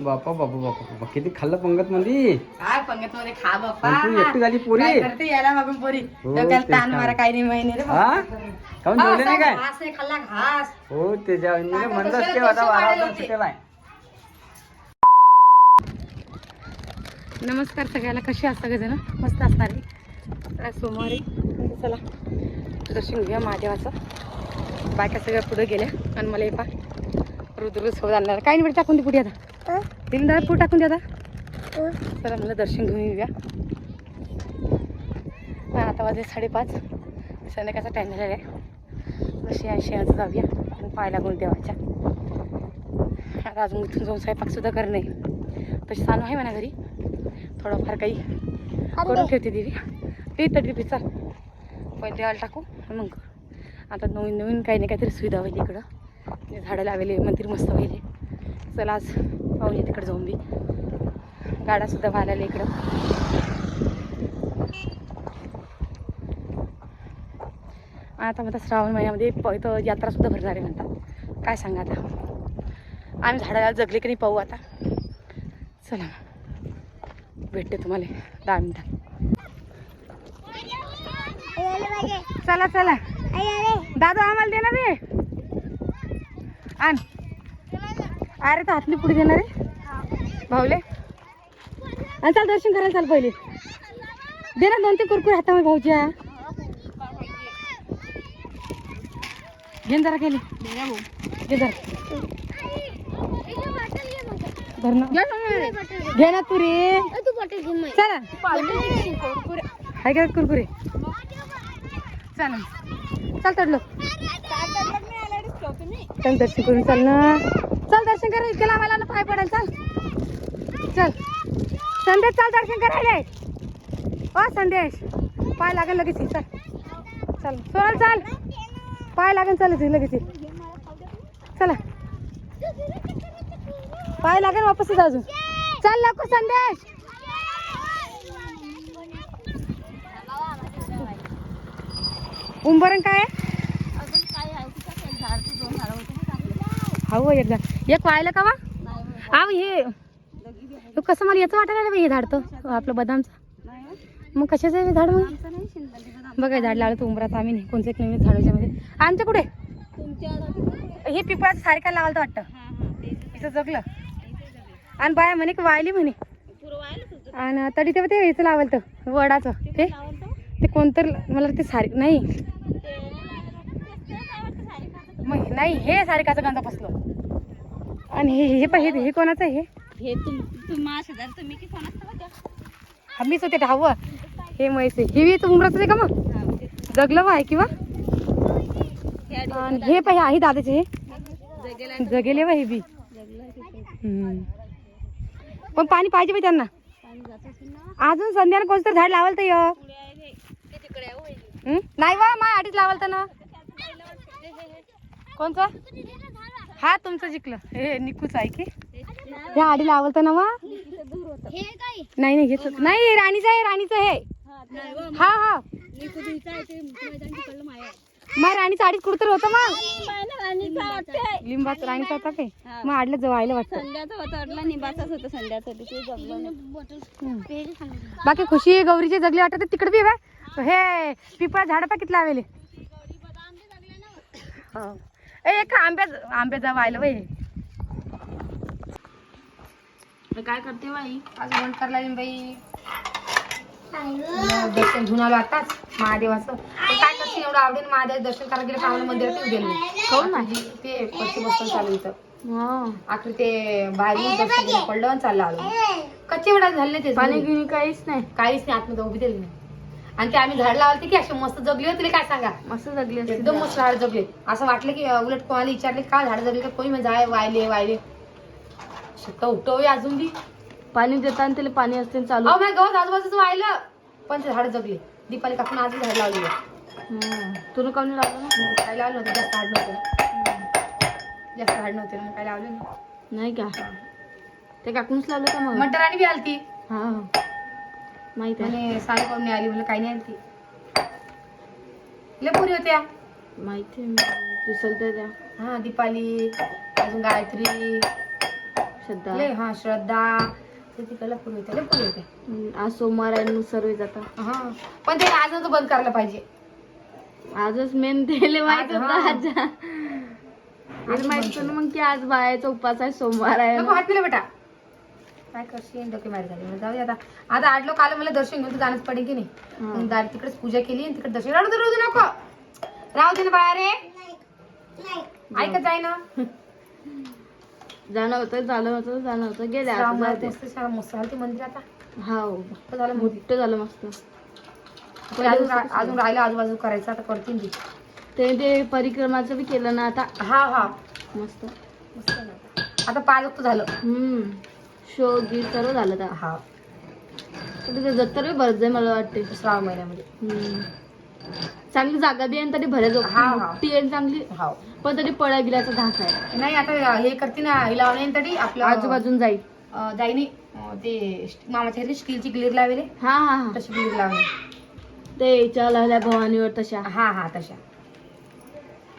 बापा बापा बापा बापा किती खाल्लं पंगत मध्ये काय पंगत मध्ये खा बाप्पा. आणि तू एकटी झाली पोरी? काय करते? याला मागून पोरी. हो, डोक्याला तेच ताण ना. मारा काही नाही महिने रे हा? काऊन जेवले नाही काय? घास खाल्ला घास. हो त्याच्या मी काका म्हणत कशाला असते आता बाय नमस्कार सगळ्याला. कसे असतात सगळेजण? मस्त असणार आहे. आज सोमवार. आहे चला दर्शन घेऊया महादेवाचं. बायका सगळ्या पुढे गेल्या. आणि मला पा रुद्र सोबत आणणार. काय नाही बरं टाकून दे पुढे आता. दादा पुढे टाकून दे. आता चला मला दर्शन घेऊन येऊया. हा, आता वाजले साडेपाच. संध्याकाळचा टाईम झालेला आहे. अशी ऐंशी यांचं जाऊया. आणि पाय लागून देवाच्या. आता अजून उठून जाऊन स्वयंपाकसुद्धा करणे तशी चालू आहे म्हणा घरी. थोडंफार काही करून ठेवते देवी. ते तरी बी चाल. पहिले देवाला टाकू मग. आता नवीन नवीन काही नाही काहीतरी सुविधा होईल इकडं. झाडं लावले मंदिर मस्त होईल. चला आज पाहूया तिकडे जाऊन बी गाड्यासुद्धा व्हायला इकडं. आता म्हणतात श्रावण महिन्यामध्ये प इथं यात्रासुद्धा भरणार आहे म्हणतात. काय सांगा आता? आम्ही झाडाला जगले की नाही पाहू आता. चला भेटते तुम्हाला. दहा मिनिटात. चला चला. दादा आम्हाला देणार रे आण. अरे तर हातली पुढे देणार रे भाऊले आणि चाल दर्शन करायला चाल पहिले दे ना दोन ते कुरकुरे हातामध्ये भाऊच्या घेन जरा केली घे जरा धर ना घे ना तू रे चला हाय का कुरकुरे चला चल तडलो चल दर्शन करून चल ना दर्शन करा लावायला ना पाय पडेल चल. चल. संदेश चल दर्शन करायला ओ संदेश. पाय लागेल लगेच चल चल. चल चल. पाय लागेल चल इथे लगेच. चला. पाय लागेल वापस अजून. चल लवकर संदेश. उंबरण काय आहे? हो एकदा. एक व्हायला का वा? आव हे कसं मला याचं वाटायला हे झाड तर. आपलं बदामचं. मग कशाचं आहे हे झाड मग? बघा झाड लावलं तर उंबराचं आम्ही नाही. कोणतं एक नवीन झाडमध्ये आमच्या कुठे? हे पिपळाचं सारखा लावायला वाटतं? इथं जगलं. आणि बाया म्हणे की वायली म्हणे. आणि तरी तेव्हा ते याचं लावलं तर वडाचं. ते ते कोणतं मला ते सारी नाही. मग नाही हे सारिकाचं गंजा बसलो आणि हे हे पाहिजे हे कोणाचं आहे हे? तुम तुम्हा शेजार तुम्ही की कोणाचं हा मीच होते ढावं हे म्हैस आहे. हे उमराचं आहे का मग? जगलं आहे किंवा आणि हे पाहिजे आहे दादाचे हे. जगेले बा हे बी. हम्म. पण पाणी पाहिजे बाई त्यांना. अजून संध्याला कोणतं झाड लावाल तर य हं? नाही वा मा आधीच लावाल तर ना कोणतं हा तुमचं जिंकलं. हे निकूच आहे की? हे आधी लावल तर ना वा? नाही नाही घेत नाही राणीचं आहे राणीचं आहे. हा हा. मग राणीचं अडीच कुठतर होतं मग? लिंबाचं राणीचं होता काय मग आडलं जवळ आलं वाटतं. संध्याचं होतं अडला निंबाचाच होतं संध्याचं ते जगलं नाही हं. बाकी खुशी गौरीचे जगले वाटत तिकडे बी हे पिपळा झाड पा किती लावेले. हो. ए एक आंब्या आंब्या जा व्हायला बाई काय करते बाई? आज वंटरला बाई. दर्शन घेऊन आलो आताच महादेवाचं. काय करते एवढं आवडेल महादेव दर्शन करायला गेलं मंदिरात येऊ गेलो. काहून नाही? ते पक्षी बसून चालू इथं. आखरी ते बाहेर दर्शन घेऊन पडलं आणि चाललं आलो. कच्चे वेळा झाले ते पाणी. गिणी काहीच नाही. काहीच नाही आतमध्ये उभी दिली नाही. आणि ते आम्ही झाड लावले की असे मस्त जगले होते काय सांगा? मस्त जगली एकदम मस्त झाड. जगले. असं वाटलं की अं, उलट कोणाला विचारले का झाड जगले तर कोणी म्हणजे वायले वायले शिकता उठवे अजून बी. पाणी देताना त्याला पाणी असते चालू. अहो माझ्या गवत आजूबाजूचं वाहिलं पण ते झाड जगले. दीपाली काकून आज झाड लावली तुला काऊन लावलं ना? काय लावलं नव्हतं जास्त झाड नव्हतं जास्त झाड नव्हते मग काय लावले नाही. नाही का? ते काकूनच लावलं का मग? मटराणी बी आलती. हा. माहीत आहे. म्हणे साडी पाहून आली? म्हणलं काही नाही आलती लय पुरी होत्या. माहिती त्या. हा दीपाली अजून गायत्री. श्रद्धा. लय हा श्रद्धा. ते तिकडला हम्म, आज सोमवार आहे मग सर्व जातात हा पण ते आज बंद करायला पाहिजे. आजच मेन त्याला माहीत आज, होतं हा. आज माहीत होतं ना मग की आज बायाचा उपवास आहे सोमवार आहे नको हात पिले बेटा. काय करशील? डोके मारी झाली मला जाऊ दे आता. आता आठ लोक आलं मला दर्शन घेऊन जाणंच पडेल की नाही. मग दारी तिकडेच पूजा केली आणि तिकडे दर्शन राहू दे राहू दे नको. राहू दे ना बाया रे ऐकत जाय ना. जाणं होतं झालं होतं जाणं होतं. गेले. मस्त मंदिर आता. हा झालं मोठी झालं मस्त. अजून अजून राहिलं आजूबाजू करायचं आता करतील ती. ते ते परिक्रमाचं बी केलं ना आता. हा हा. मस्त. मस्त आता. दुखतं झालं. हम्म. शो गीत सर्व झालं त्या हा. ते जत्तर बी भरत जाईल मला वाटते श्रावण महिन्यामध्ये. हम्म. चांगली जागा बी आहे आणि तरी भरायचं हा, हा. मोठी आहे चांगली हा. पण तरी पळा गिल्याचा धाक आहे. नाही आता हे करते ना हे लावणे तरी आपलं आजूबाजून जाईल. अं, जाईनी अं, ते स्ट- मामाच्या घरी स्टीलची ग्लिर लावले. हा हा हा. तशी ग्लिर लावली ते चला भवानीवर तशा. हा हा तशा.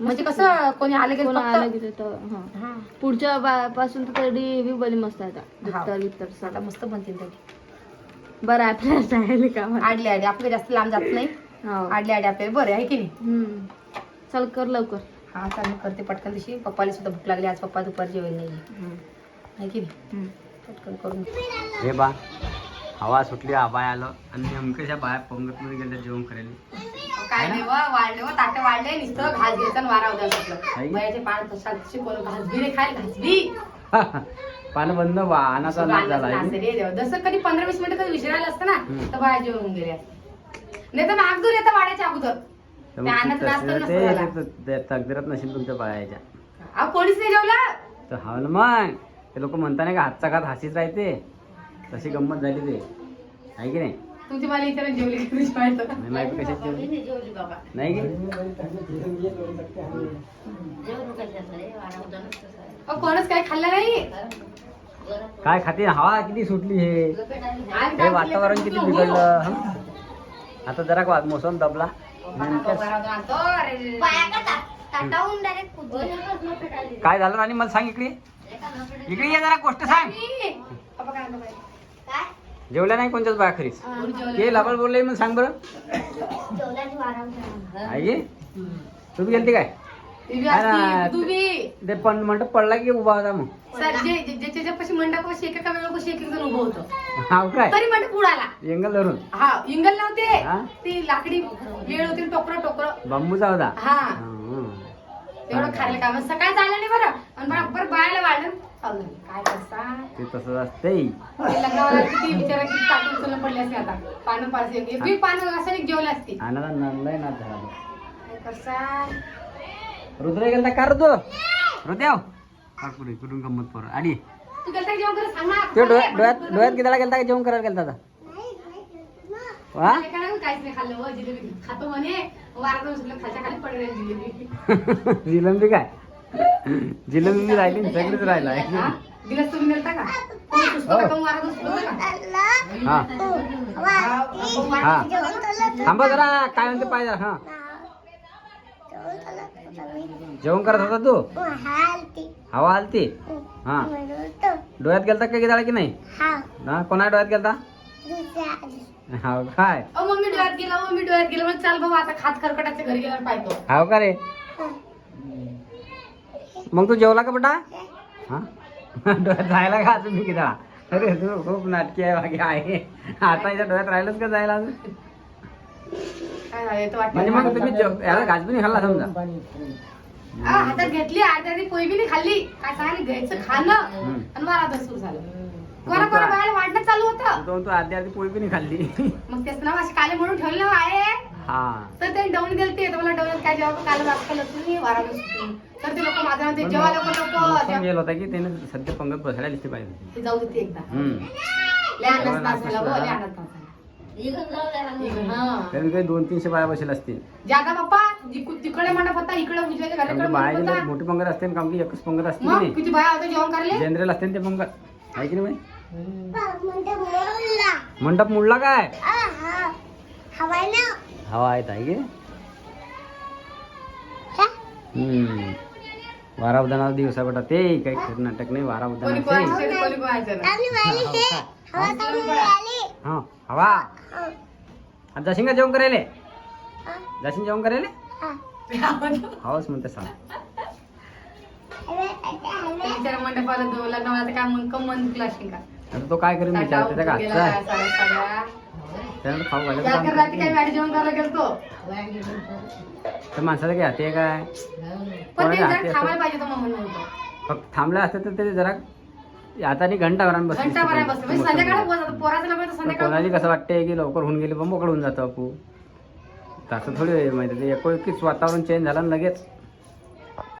म्हणजे कसं कोणी आलं कोण फक्त- आलं की ते तर हा. हा. पुढच्या बा- पासून तर तरी बी बरी मस्त आहे आता. हा. बित्तर आता सगळं मस्त बनतील तरी बरं आहे आपल्याला जायला का आडले आडे आपलं जास्त लांब जात नाही. हो. आडले आडे आपल्याला. बरं आहे की नाही? हम्म. चल कर लवकर. हा चाल मी करते पटकन तशी. पप्पाला सुद्धा भूक लागली. आज पप्पा दुपारी जेवेल नाही. आहे की नाही? हम्म. पटकन करून हे बा हवा सुटली आबाय आलं. आणि नेमक्याच्या बाया पंगत मध्ये गेल्या जेवण करायला. काय नाही वाढले ताट वाढले नुसतं घास घ्यायचा वारा होता? म्हटलं. पान तशा शिकवलं घासबी रे खायला घासबी. पानं बंद वाहनाचा नाच झाला आहे. रे देवा. जसं कधी पंधरा वीस मिनिटं कधी विसरायला असतं ना. तर बाया जेवण होऊन गेले. नाही तर मग अगोदर येतं वाड्याच्या अगोदर. तकदीरात नसेल तुमच्या बायाच्या. अहो कोणीच नाही जेवला? तर हा मग. ते लोक म्हणता नाही का हातचा घात हासीच राहते? तशी गंमत झाली ते. आहे की नाही? तुमची मला इथे जेवली की तुझी माहिती नाही कशात जेवली? नाही की? अहो, कोणच काही खाल्लं नाही? काय खाते? हवा किती सुटली हे. हे काय वातावरण? किती हो. बिघडलं हं? आता जरा वा- मोसम दबला. नेमक्याच- आणतो, अरे. काय झालं राणी? मला सांग इकडे. इकडे ये जरा गोष्ट सांग पप्पा काय आणलं बाई? जेवल्या नाही कोणत्याच बाया खरीच? ते लाबड बोलले मग सांग बरं. आहे की? तू बी गेलती काय? ती पण म्हणत पडला की उभा होता मग. सर, जे- जे- जे- ज्याच्यापाशी मंडपाशी एकेका वेळेपाशी एक एक जण उभं होतं. हाव काय? तरी मंडप उडाला. एंगल धरून. हा इंगल नव्हते. हा? ती लाकडी वेळ होती टोकर टोकर. बांबूचा होता? हा हं. तेवढं खायला काम सकाळी झालं नाही बरं? आणि बरोबर बायाला वाढलं चालू झालं. काय करता? ते तसंच असते ते लग्नावाला किती विचारा किती टाकून उचलून पडले असते आता. पानं पारसे एक बी पानं असं एक जेवले असते. आणाला नंदलाय नाच झाला. काय करता? रुद्र गेलता का कुठे कुठून गंमत पोर. तू गेलता जेवण करत सांग ना. ते डोळ्यात डोळ्यात डोळ्यात किती गेलता का जेवण करायला गेलता आता? वा. काय करावं? काहीच नाही खाल्लं. हो जिलेबी खातो म्हणे. वारात उचललं खालच्या खाली पडले जिलेबी. जिलंबी काय? जिलंबी बी राहिली सगळीच राहिला. हा? तुम्ही का? पुस्तकं हो. हा. हा, आपण हा. थांबा जरा काय म्हणते पाहिजे हा. जेवण करत होता तू? हवा आलती. हा. डोळ्यात गेलता का गेला की नाही? हा. कोणा डोळ्यात गेलता? हा काय? अहो, मम्मी डोळ्यात गेला मम्मी डोळ्यात गेला. म्हणजे चाल बाबा आता खात खरकटाच्या घरी गेल्यावर पाहतो. हाव का रे? मग तू जेवला का बेटा? हा? डोळ्यात राहिला का अजून मी किती अरे तू खूप नाटकी आहे बाकी आहे. आता याच्या डोळ्यात राहिलंच का जायला अजून? काय झालं ते वाटतं म्हणजे मग तुम्ही जेव- याला गाजबीने खाल्ला समजा. हा, हातात घेतली अर्ध्या आधी पोई बी नाही खाल्ली. काय सांगितलं घ्यायचं खाणं. आणि वारात सुरू झालं. कोणा कोणा बाहेर वाढणं चालू होतं. तो तू अर्धी अर्धी पोळी नाही खाल्ली. मग तेच असे काले म्हणून ठेवले ना आहे. हा. तर ते डवून गेले ते मला काय जेव्हा काल तर ते लोक माझ्या ते जेव्हा लोक लोक गेला होता की त्याने सध्या पंगत बसायला दिसली पाहिजे. ते जाऊ देते एकदा. हम्म. लय आनंद तास झाला हो, लय आनंद तास झाला. हा. त्याने काही दोन तीनशे बाया बसेल असतील. जागा बाप्पा जिकू- तिकडे मंडप होता इकडे घराकडे म्हणजे मंडप बाया होता. मोठी पंगत असते ना, काम की एकच पंगत असते की मग नाही? किती बाया होत्या जेवण करायला? जनरल असते ना ते पंगत. आहे की नाही बाई? मंडप मुडला काय? हवा आहे की? हम्म. वारा उदाना दिवसा बेटा ते. काही खरं नाटक नाही वारा. हा हवा. आज जाशील का जेवण करायले? जाशील जेवण करायले? हवाच म्हणते सांग. मंडपाला काय मग कमन क्लासिंग का? आता तो काय करेन विचार त्याच्या साड्या साड्या त्यानंतर खाऊ घालायचं या काम कर रात्री काय करतो. मॅडी जेवण करायला गेलतो? तर काय ते काय? पण ते कोणाच्या जरा हाती थांबायला असतं पाहिजे तो मग म्हणतो फक्त थांबलं असतं तर ते जरा आता आणि घंटा भरान बस घंटा भराय बसतो म्हणजे संध्याकाळ पोहोचतो पोराचं लग्न तर संध्याकाळ कोणाला कसं वाटतंय की लवकर होऊन गेले पण मोकळ होऊन जातो आपू. तसं थोडी वेळ माहिती ते वातावरण चेंज झालं आणि लगेच